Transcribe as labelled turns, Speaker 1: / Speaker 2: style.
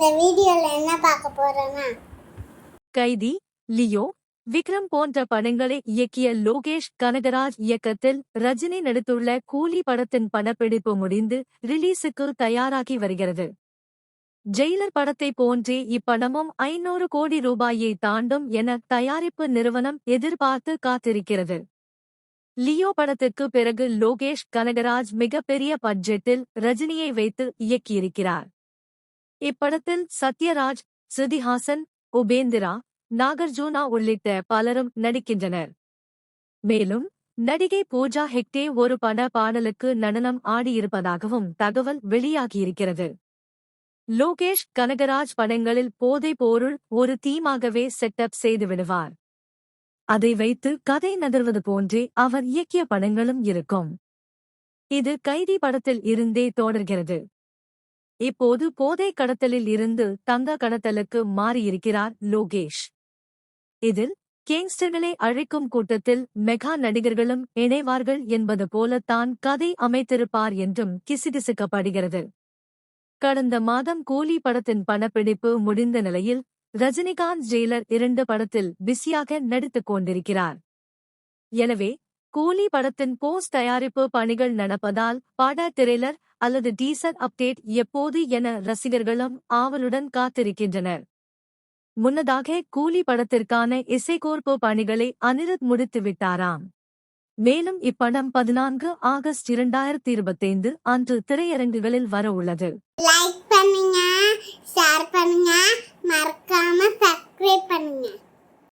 Speaker 1: இந்த வீடியோல என்ன பார்க்க போறோம்னா?
Speaker 2: கைதி லியோ விக்ரம் போன்ற படங்களை இயக்கிய லோகேஷ் கனகராஜ் இயக்கத்தில் ரஜினி நடித்துள்ள கூலி படத்தின் படப்பிடிப்பு முடிந்து ரிலீஸுக்கு தயாராகி வருகிறது. ஜெயிலர் படத்தை போன்றே இப்படமும் ஐநூறு கோடி ரூபாயை தாண்டும் என தயாரிப்பு நிறுவனம் எதிர்பார்த்து காத்திருக்கிறது. லியோ படத்திற்கு பிறகு லோகேஷ் கனகராஜ் மிகப்பெரிய பட்ஜெட்டில் ரஜினியை வைத்து இயக்கியிருக்கிறார். இப்படத்தில் சத்யராஜ் ஸ்ருதிஹாசன் உபேந்திரா நாகார்ஜுனா உள்ளிட்ட பலரும் நடிக்கின்றனர். மேலும் நடிகை பூஜா ஹெக்டே ஒரு பட பாடலுக்கு நடனம் ஆடியிருப்பதாகவும் தகவல் வெளியாகியிருக்கிறது. லோகேஷ் கனகராஜ் படங்களில் போதைப் பொருள் ஒரு தீமாகவே செட்டப் செய்து விடுவார். அதை வைத்து கதை நகர்வது போன்றே அவர் இயக்கிய படங்களும் இருக்கும். இது கைதி படத்தில் இருந்தே தொடர்கிறது. இப்போது போதை கடத்தலில் இருந்து தங்க கடத்தலுக்கு மாறியிருக்கிறார் லோகேஷ். இதில் கேங்ஸ்டர்களை அழைக்கும் கூட்டத்தில் மெகா நடிகர்களும் இணைவார்கள் என்பது போலத்தான் கதை அமைத்திருப்பார் என்றும் கிசுகிசுக்கப்படுகிறது. கடந்த மாதம் கூலி படத்தின் படப்பிடிப்பு முடிந்த நிலையில் ரஜினிகாந்த் ஜெயிலர் இரண்டு படத்தில் பிஸியாக நடித்துக் கொண்டிருக்கிறார். எனவே கூலி படத்தின் போஸ்ட் தயாரிப்பு பணிகள் நடப்பதால் பட திரைலர் அல்லது டீசர் அப்டேட் எப்போது என ரசிகர்களும் ஆவலுடன் காத்திருக்கின்றனர். முன்னதாக கூலி படத்திற்கான இசைகோர்ப்பு பணிகளை அனிருத் முடித்து விட்டாராம் மேலும் இப்படம் பதினான்கு ஆகஸ்ட் இரண்டாயிரத்தி இருபத்தைந்து அன்று திரையரங்குகளில் வர உள்ளது
Speaker 1: லைக் பண்ணுங்க ஷேர் பண்ணுங்க